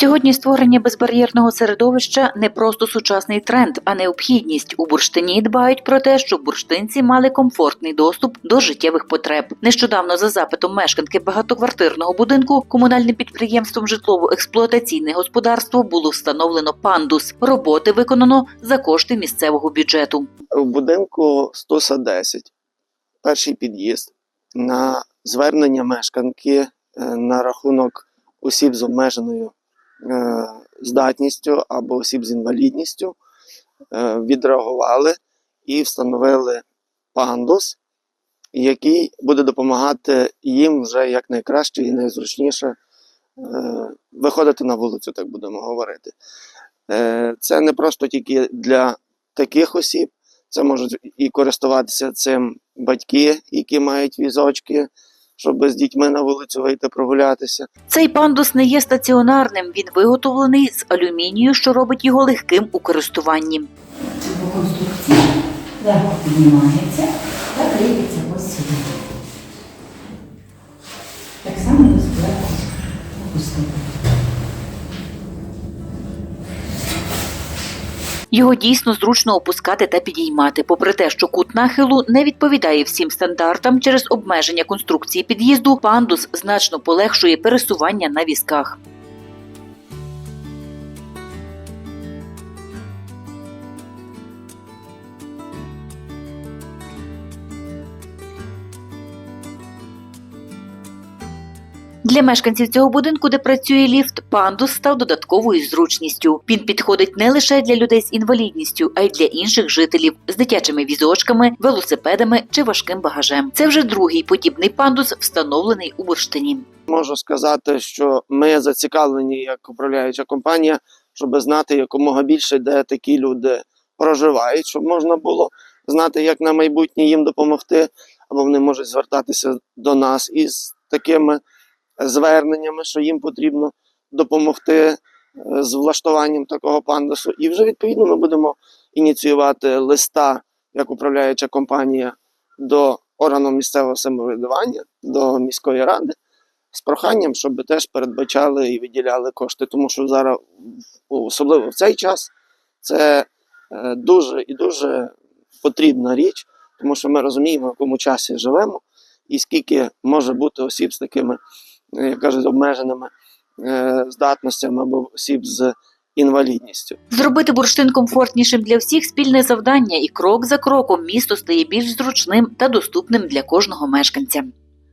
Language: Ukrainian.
Сьогодні створення безбар'єрного середовища не просто сучасний тренд, а необхідність. У бурштині дбають про те, щоб бурштинці мали комфортний доступ до життєвих потреб. Нещодавно, за запитом мешканки багатоквартирного будинку, комунальним підприємством житлово-експлуатаційне господарство було встановлено пандус. Роботи виконано за кошти місцевого бюджету. в будинку 110, перший під'їзд, на звернення мешканки е, на рахунок осіб з обмеженою здатністю або осіб з інвалідністю е, відреагували і встановили пандус, який буде допомагати їм вже якнайкраще і найзручніше е, виходити на вулицю, так будемо говорити. Е, Це не просто тільки для таких осіб, це можуть і користуватися цим батьки, які мають візочки, щоб з дітьми на вулицю вийти прогулятися. Цей пандус не є стаціонарним. Він виготовлений з алюмінію, що робить його легким у користуванні. По конструкції легко піднімається та кріпиться ось сюди. Так само зверху опустити. Його дійсно зручно опускати та підіймати, попри те, що кут нахилу не відповідає всім стандартам через обмеження конструкції під'їзду. Пандус значно полегшує пересування на візках. Для мешканців цього будинку, де працює ліфт, пандус став додатковою зручністю. Він підходить не лише для людей з інвалідністю, а й для інших жителів з дитячими візочками, велосипедами чи важким багажем. Це вже другий подібний пандус, встановлений у бурштині. Можу сказати, що ми зацікавлені як управляюча компанія, щоб знати якомога більше, де такі люди проживають, щоб можна було знати, як на майбутнє їм допомогти, або вони можуть звертатися до нас із такими зверненнями, що їм потрібно допомогти е, з влаштуванням такого пандусу. І вже відповідно ми будемо ініціювати листа як управляюча компанія до органу місцевого самоврядування, до міської ради з проханням, щоб теж передбачали і виділяли кошти, тому що зараз, особливо в цей час, це е, дуже і дуже потрібна річ, тому що ми розуміємо, в якому часі живемо, і скільки може бути осіб з такими, як кажуть, обмеженими е, здатностями або осіб з інвалідністю. Зробити бурштин комфортнішим для всіх спільне завдання, і крок за кроком місто стає більш зручним та доступним для кожного мешканця.